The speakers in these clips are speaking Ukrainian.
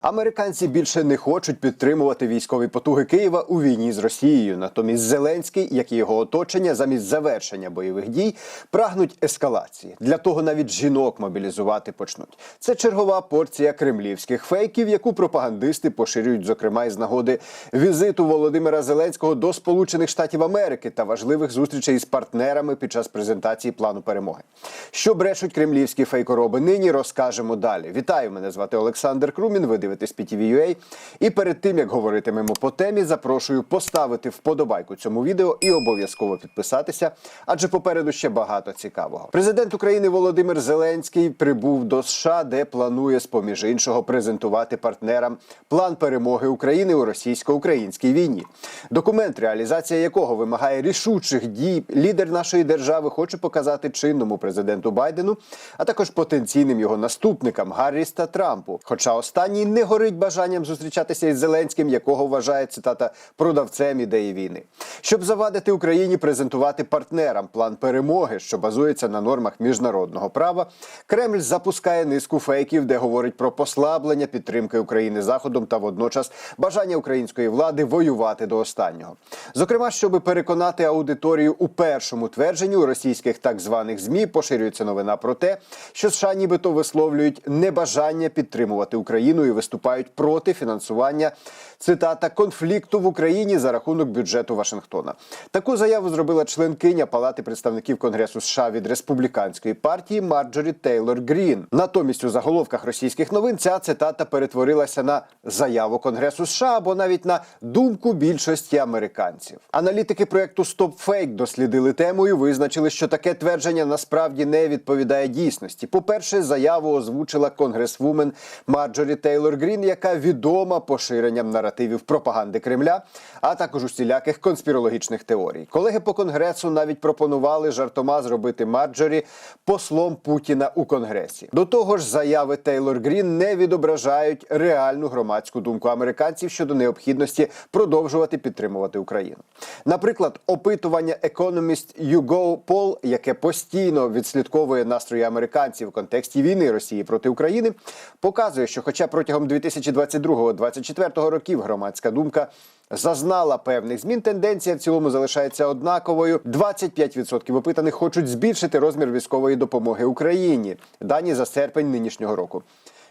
Американці більше не хочуть підтримувати військові потуги Києва у війні з Росією. Натомість Зеленський, як і його оточення, замість завершення бойових дій, прагнуть ескалації. Для того навіть жінок мобілізувати почнуть. Це чергова порція кремлівських фейків, яку пропагандисти поширюють, зокрема із нагоди візиту Володимира Зеленського до Сполучених Штатів Америки та важливих зустрічей з партнерами під час презентації плану перемоги. Що брешуть кремлівські фейкороби нині, розкажемо далі. Вітаю, мене звати Олександр Крумін. Ви дивитесь PTV.ua. І перед тим як говоритимемо по темі, запрошую поставити вподобайку цьому відео і обов'язково підписатися, адже попереду ще багато цікавого. Президент України Володимир Зеленський прибув до США, де планує з поміж іншого презентувати партнерам план перемоги України у російсько-українській війні. Документ, реалізація якого вимагає рішучих дій, лідер нашої держави хоче показати чинному президенту Байдену, а також потенційним його наступникам Гарріс та Трампу. Хоча останній не горить бажанням зустрічатися із Зеленським, якого вважає цитата продавцем ідеї війни, щоб завадити Україні презентувати партнерам план перемоги, що базується на нормах міжнародного права. Кремль запускає низку фейків, де говорить про послаблення підтримки України заходом та водночас бажання української влади воювати до останнього. Зокрема, щоб переконати аудиторію у першому твердженні у російських так званих змі поширюється новина про те, що США нібито висловлюють небажання підтримувати Україну і виступають проти фінансування цитата конфлікту в Україні за рахунок бюджету Вашингтона. Таку заяву зробила членкиня Палати представників Конгресу США від республіканської партії Марджорі Тейлор Грін. Натомість у заголовках російських новин ця цитата перетворилася на заяву Конгресу США або навіть на думку більшості американців. Аналітики проекту StopFake дослідили тему і визначили, що таке твердження насправді не відповідає дійсності. По-перше, заяву озвучила конгресвумен Марджорі Тейлор Грін, яка відома поширенням наративів пропаганди Кремля, а також усіляких конспірологічних теорій. Колеги по конгресу навіть пропонували жартома зробити Марджорі послом Путіна у конгресі. До того ж, заяви Тейлор Грін не відображають реальну громадську думку американців щодо необхідності продовжувати підтримувати Україну. Наприклад, опитування Economist YouGo Poll, яке постійно відслідковує настрої американців у контексті війни Росії проти України, показує, що, хоча протягом 2022-2024 років громадська думка зазнала певних змін, тенденція в цілому залишається однаковою. 25% опитаних хочуть збільшити розмір військової допомоги Україні. Дані за серпень нинішнього року.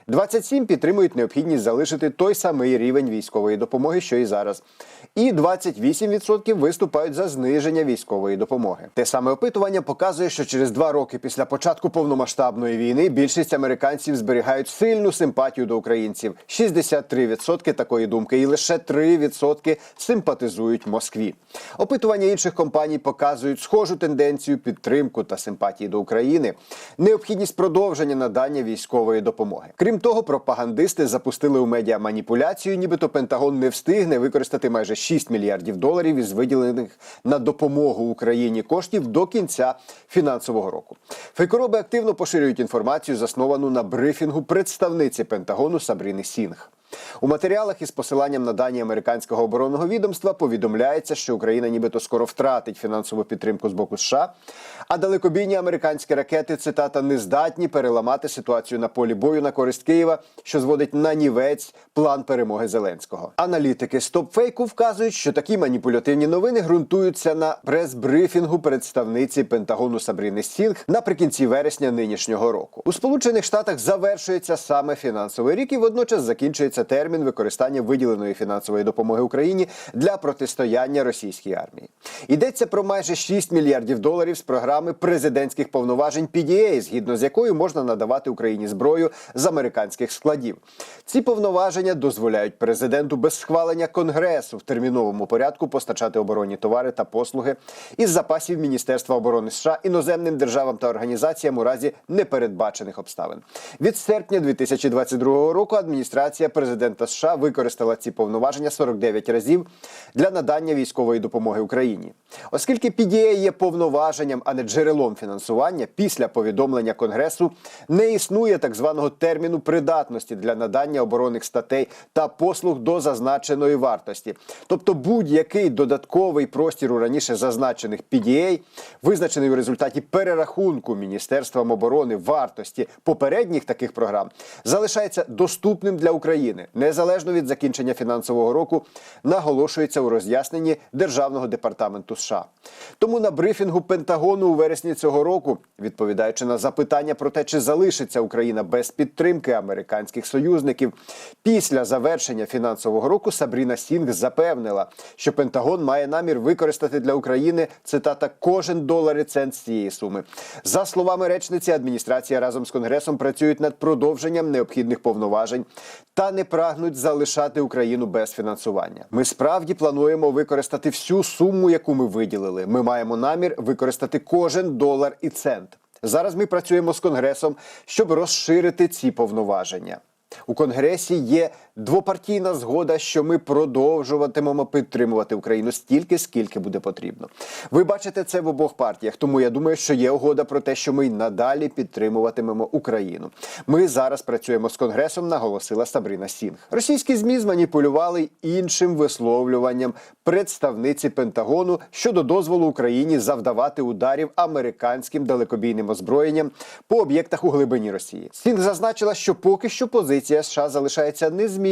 27 підтримують необхідність залишити той самий рівень військової допомоги, що і зараз. І 28% виступають за зниження військової допомоги. Те саме опитування показує, що через два роки після початку повномасштабної війни більшість американців зберігають сильну симпатію до українців. 63% такої думки, і лише 3% симпатизують Москві. Опитування інших компаній показують схожу тенденцію підтримку та симпатії до України, необхідність продовження надання військової допомоги. Крім того, пропагандисти запустили у медіа маніпуляцію, нібито Пентагон не встигне використати майже 6 мільярдів доларів із виділених на допомогу Україні коштів до кінця фінансового року. Фейкороби активно поширюють інформацію, засновану на брифінгу представниці Пентагону Сабріни Сінг. У матеріалах із посиланням на дані американського оборонного відомства повідомляється, що Україна нібито скоро втратить фінансову підтримку з боку США, а далекобійні американські ракети цитата не здатні переламати ситуацію на полі бою на користь Києва, що зводить на нівець план перемоги Зеленського. Аналітики стопфейку вказують, що такі маніпулятивні новини ґрунтуються на прес-брифінгу представниці Пентагону Сабріни Сінг наприкінці вересня нинішнього року. У Сполучених Штатах завершується саме фінансовий рік і водночас закінчується термін використання виділеної фінансової допомоги Україні для протистояння російській армії. Йдеться про майже 6 мільярдів доларів з програми президентських повноважень PDA, згідно з якою можна надавати Україні зброю з американських складів. Ці повноваження дозволяють президенту без схвалення конгресу в терміновому порядку постачати оборонні товари та послуги із запасів Міністерства оборони США іноземним державам та організаціям у разі непередбачених обставин. Від серпня 2022 року адміністрація президента США використала ці повноваження 49 разів для надання військової допомоги Україні. Оскільки PDA є повноваженням, а не джерелом фінансування після повідомлення Конгресу не існує так званого терміну придатності для надання оборонних статей та послуг до зазначеної вартості. Тобто будь-який додатковий простір у раніше зазначених PDA, визначений у результаті перерахунку Міністерством оборони вартості попередніх таких програм, залишається доступним для України незалежно від закінчення фінансового року, наголошується у роз'ясненні Державного департаменту США. Тому на брифінгу Пентагону вересні цього року, відповідаючи на запитання про те, чи залишиться Україна без підтримки американських союзників, після завершення фінансового року Сабріна Сінг запевнила, що Пентагон має намір використати для України цитата кожен долар і цент з цієї суми. За словами речниці, адміністрація разом з конгресом працюють над продовженням необхідних повноважень та не прагнуть залишати Україну без фінансування. Ми справді плануємо використати всю суму, яку ми виділили. Ми маємо намір використати кожен долар і цент. Зараз ми працюємо з конгресом, щоб розширити ці повноваження. У конгресі є двопартійна згода, що ми продовжуватимемо підтримувати Україну стільки, скільки буде потрібно. Ви бачите це в обох партіях. Тому я думаю, що є угода про те, що ми й надалі підтримуватимемо Україну. Ми зараз працюємо з конгресом, наголосила Сабрина Сінг. Російські змі зманіпулювали іншим висловлюванням представниці Пентагону щодо дозволу Україні завдавати ударів американським далекобійним озброєнням по об'єктах у глибині Росії. Сінг зазначила, що поки що позиція США залишається незмінною.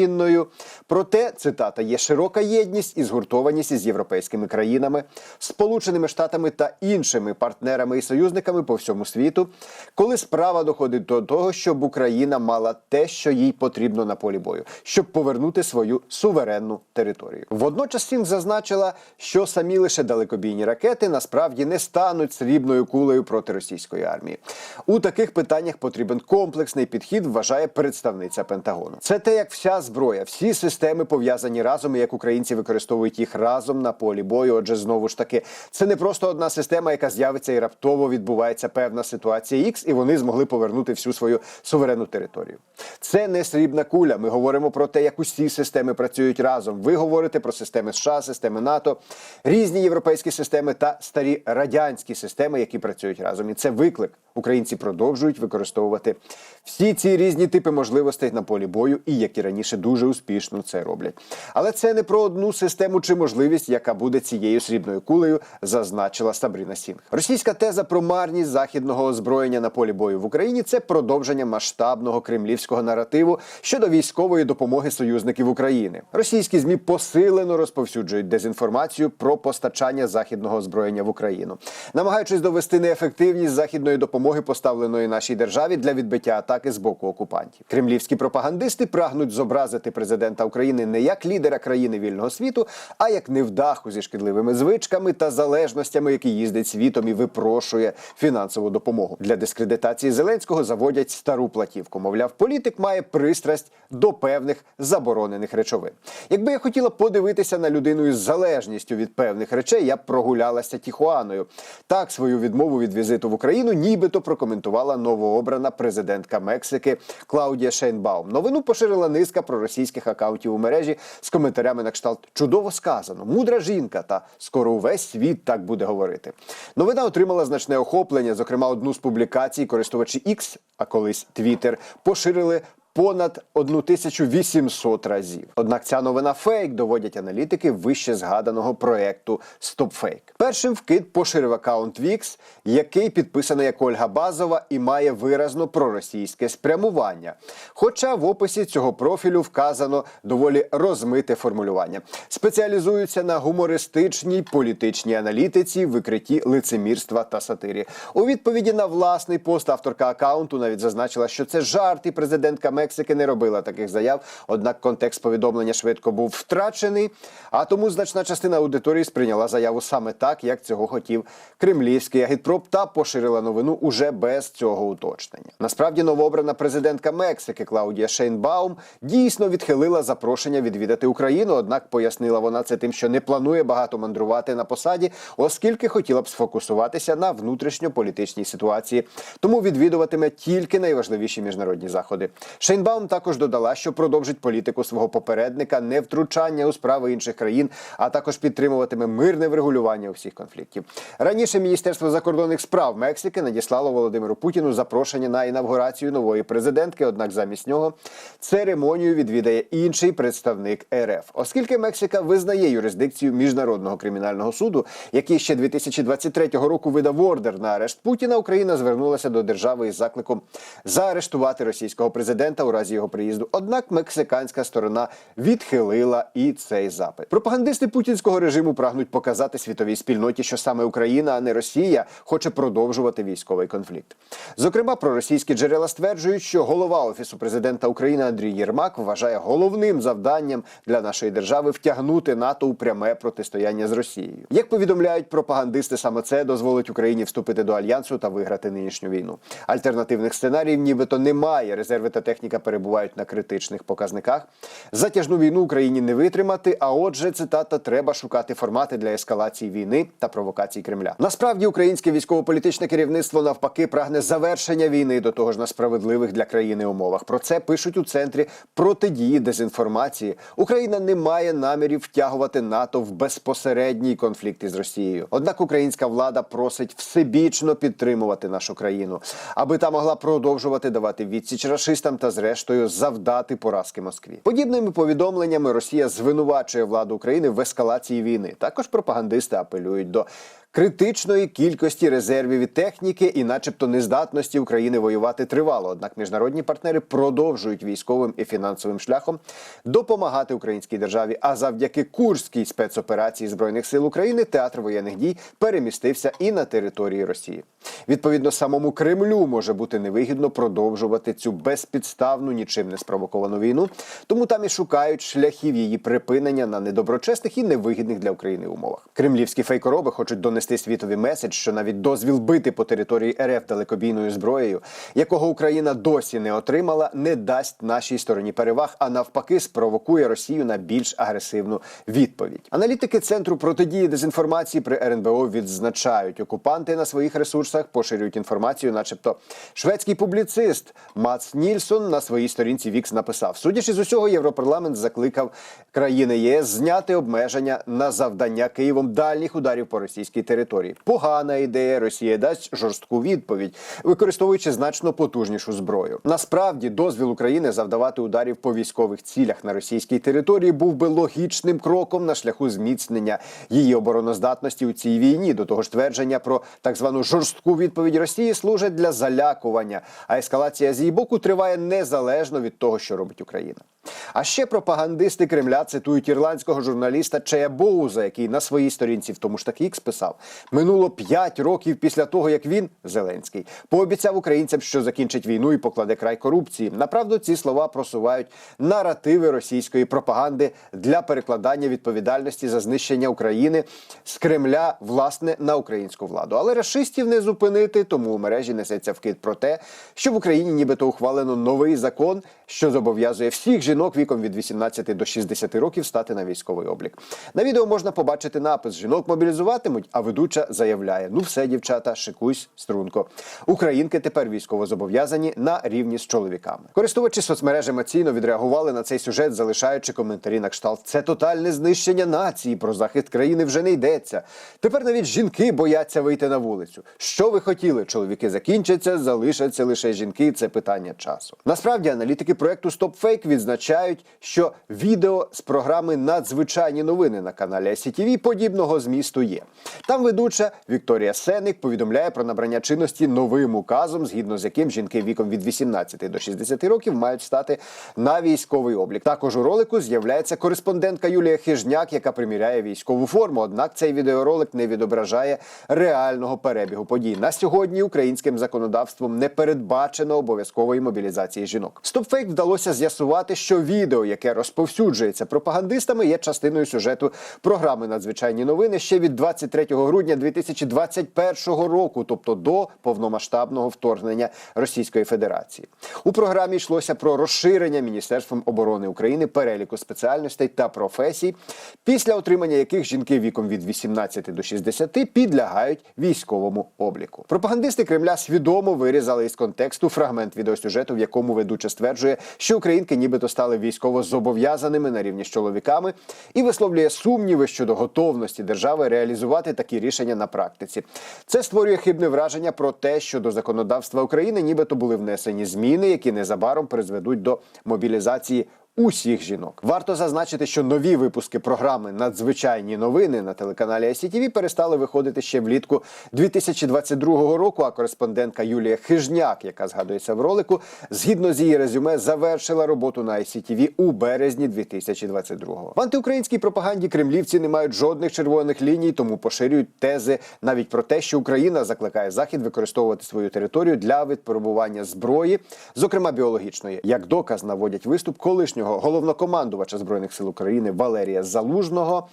Проте цитата є широка єдність і згуртованість із європейськими країнами, Сполученими Штатами та іншими партнерами і союзниками по всьому світу, коли справа доходить до того, щоб Україна мала те, що їй потрібно на полі бою, щоб повернути свою суверенну територію. Водночас Сінг зазначила, що самі лише далекобійні ракети насправді не стануть срібною кулею проти російської армії. У таких питаннях потрібен комплексний підхід, вважає представниця Пентагону. Це те, як вся зброя, всі системи пов'язані разом, і як українці використовують їх разом на полі бою. Отже, знову ж таки, це не просто одна система, яка з'явиться і раптово відбувається певна ситуація X, і вони змогли повернути всю свою суверенну територію. Це не срібна куля. Ми говоримо про те, як усі системи працюють разом. Ви говорите про системи США, системи НАТО, різні європейські системи та старі радянські системи, які працюють разом. І це виклик. Українці продовжують використовувати всі ці різні типи можливостей на полі бою, і як і раніше дуже успішно це роблять. Але це не про одну систему чи можливість, яка буде цією срібною кулею, зазначила Сабріна Сінг. Російська теза про марність західного озброєння на полі бою в Україні це продовження масштабного кремлівського наративу щодо військової допомоги союзників України. Російські змі посилено розповсюджують дезінформацію про постачання західного озброєння в Україну, намагаючись довести неефективність західної допомоги, поставленої нашій державі для відбиття атаки з боку окупантів. Кремлівські пропагандисти прагнуть зобразити президента України не як лідера країни вільного світу, а як невдаху зі шкідливими звичками та залежностями, які їздить світом і випрошує фінансову допомогу. Для дискредитації Зеленського заводять стару платівку. Мовляв, політик має пристрасть до певних заборонених речовин. Якби я хотіла подивитися на людину із залежністю від певних речей, я б прогулялася Тіхуаною. Так свою відмову від візиту в Україну нібито прокоментувала новообрана президентка Мексики Клаудія Шейнбаум. Новину поширила низка проросійських акаунтів у мережі з коментарями на кшталт чудово сказано, мудра жінка, та скоро увесь світ так буде говорити. Новина отримала значне охоплення. Зокрема, одну з публікацій користувачі X, а колись Twitter, поширили. Понад 1800 разів. Однак ця новина фейк доводять аналітики вище згаданого проекту StopFake. Першим вкид поширив аккаунт Wix, який підписаний як Ольга Базова і має виразно проросійське спрямування. Хоча в описі цього профілю вказано доволі розмите формулювання. Спеціалізуються на гумористичній політичній аналітиці, викритті лицемірства та сатирі. У відповіді на власний пост авторка аккаунту навіть зазначила, що це жарт, і президентка Мексики не робила таких заяв. Однак контекст повідомлення швидко був втрачений. А тому значна частина аудиторії сприйняла заяву саме так, як цього хотів кремлівський агітпроп, та поширила новину уже без цього уточнення. Насправді, новообрана президентка Мексики Клаудія Шейнбаум дійсно відхилила запрошення відвідати Україну. Однак пояснила вона це тим, що не планує багато мандрувати на посаді, оскільки хотіла б сфокусуватися на внутрішньополітичній ситуації. Тому відвідуватиме тільки найважливіші міжнародні заходи. Шейн також додала, що продовжить політику свого попередника невтручання у справи інших країн, а також підтримуватиме мирне врегулювання усіх конфліктів. Раніше Міністерство закордонних справ Мексики надіслало Володимиру Путіну запрошення на інавгурацію нової президентки. Однак замість нього церемонію відвідає інший представник РФ, оскільки Мексика визнає юрисдикцію міжнародного кримінального суду, який ще 2023 року видав ордер на арешт Путіна. Україна звернулася до держави із закликом заарештувати російського президента у разі його приїзду. Однак мексиканська сторона відхилила і цей запит. Пропагандисти путінського режиму прагнуть показати світовій спільноті, що саме Україна, а не Росія, хоче продовжувати військовий конфлікт. Зокрема, проросійські джерела стверджують, що голова офісу президента України Андрій Єрмак вважає головним завданням для нашої держави втягнути НАТО у пряме протистояння з Росією. Як повідомляють пропагандисти, саме це дозволить Україні вступити до альянсу та виграти нинішню війну. Альтернативних сценаріїв, нібито немає. Резерви та техніка перебувають на критичних показниках. Затяжну війну Україні не витримати. А отже, цитата треба шукати формати для ескалації війни та провокацій Кремля. Насправді, українське військово-політичне керівництво навпаки прагне завершення війни до того ж на справедливих для країни умовах. Про це пишуть у центрі протидії дезінформації. Україна не має намірів втягувати НАТО в безпосередній конфлікт із Росією. Однак українська влада просить всебічно підтримувати нашу країну, аби та могла продовжувати давати відсіч рашистам та, зрештою, завдати поразки Москві. Подібними повідомленнями Росія звинувачує владу України в ескалації війни. Також пропагандисти апелюють до. Критичної кількості резервів і техніки, і, начебто, нездатності України воювати тривало. Однак міжнародні партнери продовжують військовим і фінансовим шляхом допомагати українській державі. А завдяки курській спецоперації збройних сил України театр воєнних дій перемістився і на території Росії. Відповідно, самому Кремлю може бути невигідно продовжувати цю безпідставну, нічим не спровоковану війну. Тому там і шукають шляхів її припинення на недоброчесних і невигідних для України умовах. Кремлівські фейкороби хочуть донести світові меседж, що навіть дозвіл бити по території РФ далекобійною зброєю, якого Україна досі не отримала, не дасть нашій стороні переваг, а навпаки, спровокує Росію на більш агресивну відповідь. Аналітики центру протидії дезінформації при РНБО відзначають, окупанти на своїх ресурсах поширюють інформацію, начебто шведський публіцист Мац Нільсон на своїй сторінці Вікс написав: судячи з усього, європарламент закликав країни ЄС зняти обмеження на завдання Києвом дальніх ударів по російській території. Погана ідея. Росія дасть жорстку відповідь, використовуючи значно потужнішу зброю. Насправді, дозвіл України завдавати ударів по військових цілях на російській території був би логічним кроком на шляху зміцнення її обороноздатності у цій війні. До того ж, твердження про так звану жорстку відповідь Росії служать для залякування, а ескалація з її боку триває незалежно від того, що робить Україна. А ще пропагандисти Кремля цитують ірландського журналіста Чея Боуза, який на своїй сторінці в тому ж таки писав: минуло 5 років після того, як він Зеленський пообіцяв українцям, що закінчить війну і покладе край корупції. Направду ці слова просувають наративи російської пропаганди для перекладання відповідальності за знищення України з Кремля власне на українську владу. Але расистів не зупинити, тому у мережі несеться вкид про те, що в Україні нібито ухвалено новий закон, що зобов'язує всіх жінок віком від 18 до 60 років стати на військовий облік. На відео можна побачити напис Жінок мобілізуватимуть, а ведуча заявляє: Ну все, дівчата, шикуйсь, струнко. Українки тепер військово зобов'язані на рівні з чоловіками. Користувачі соцмереж емоційно відреагували на цей сюжет, залишаючи коментарі на кшталт. Це тотальне знищення нації. Про захист країни вже не йдеться. Тепер навіть жінки бояться вийти на вулицю. Що ви хотіли? Чоловіки закінчаться, залишаться лише жінки. Це питання часу. Насправді аналітики проекту StopFake відзначають, що відео з програми Надзвичайні новини на каналі ICTV подібного змісту є. Там ведуча Вікторія Сеник повідомляє про набрання чинності новим указом, згідно з яким жінки віком від 18 до 60 років мають стати на військовий облік. Також у ролику з'являється кореспондентка Юлія Хижняк, яка приміряє військову форму. Однак цей відеоролик не відображає реального перебігу подій. На сьогодні українським законодавством не передбачено обов'язкової мобілізації жінок. Стопфейк вдалося з'ясувати, що відео, яке розповсюджується пропагандистами, є частиною сюжету програми Надзвичайні новини ще від 23 грудня 2021 року, тобто до повномасштабного вторгнення Російської Федерації. У програмі йшлося про розширення Міністерством оборони України переліку спеціальностей та професій, після отримання яких жінки віком від 18 до 60 підлягають військовому обліку. Пропагандисти Кремля свідомо вирізали із контексту фрагмент відеосюжету, в якому ведуча стверджує, що українки нібито стали військово зобов'язаними на рівні з чоловіками, і висловлює сумніви щодо готовності держави реалізувати такі рішення на практиці. Це створює хибне враження про те, що до законодавства України нібито були внесені зміни, які незабаром призведуть до мобілізації. Усіх жінок варто зазначити, що нові випуски програми Надзвичайні новини на телеканалі ICTV перестали виходити ще влітку 2022 року. А кореспондентка Юлія Хижняк, яка згадується в ролику, згідно з її резюме, завершила роботу на ICTV у березні 2022-го. В антиукраїнській пропаганді кремлівці не мають жодних червоних ліній, тому поширюють тези навіть про те, що Україна закликає Захід використовувати свою територію для випробування зброї, зокрема біологічної. Як доказ наводять виступ колишнього головнокомандувача збройних сил України Валерія Залужного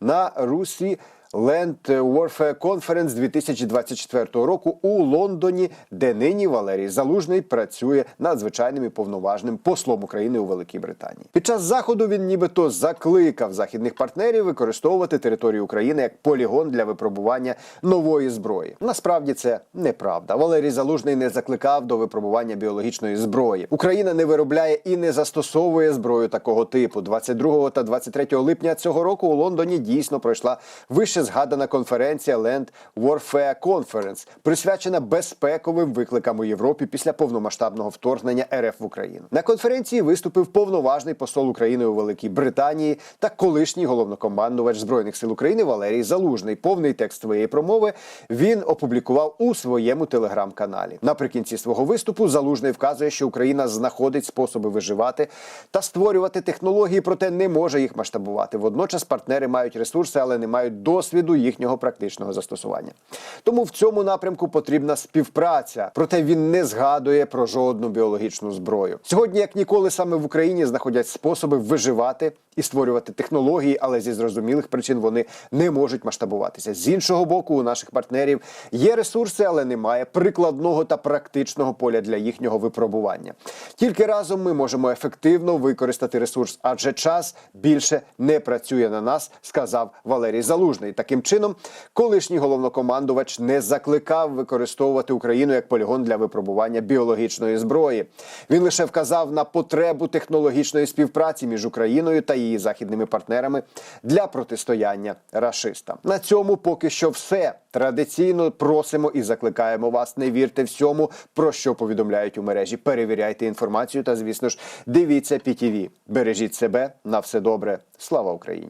на Русі. Land Warfare Conference 2024 року у Лондоні, де нині Валерій Залужний працює надзвичайним і повноважним послом України у Великій Британії. Під час заходу він нібито закликав західних партнерів використовувати територію України як полігон для випробування нової зброї. Насправді це неправда. Валерій Залужний не закликав до випробування біологічної зброї. Україна не виробляє і не застосовує зброю такого типу. 22 та 23 липня цього року у Лондоні дійсно пройшла вище згадана конференція Land Warfare Conference, присвячена безпековим викликам у Європі після повномасштабного вторгнення РФ в Україну. На конференції виступив повноважний посол України у Великій Британії та колишній головнокомандувач збройних сил України Валерій Залужний. Повний текст своєї промови він опублікував у своєму телеграм-каналі. Наприкінці свого виступу Залужний вказує, що Україна знаходить способи виживати та створювати технології, проте не може їх масштабувати. Водночас партнери мають ресурси, але не мають досвіду їхнього практичного застосування. Тому в цьому напрямку потрібна співпраця. Проте він не згадує про жодну біологічну зброю. Сьогодні, як ніколи, саме в Україні знаходять способи виживати і створювати технології, але зі зрозумілих причин вони не можуть масштабуватися. З іншого боку, у наших партнерів є ресурси, але немає прикладного та практичного поля для їхнього випробування. Тільки разом ми можемо ефективно використати ресурс, адже час більше не працює на нас, сказав Валерій Залужний. Таким чином, колишній головнокомандувач не закликав використовувати Україну як полігон для випробування біологічної зброї. Він лише вказав на потребу технологічної співпраці між Україною та її західними партнерами для протистояння рашистам. На цьому поки що все. Традиційно просимо і закликаємо вас. Не вірте всьому, про що повідомляють у мережі. Перевіряйте інформацію та, звісно ж, дивіться ПІТІВІ. Бережіть себе на все добре. Слава Україні!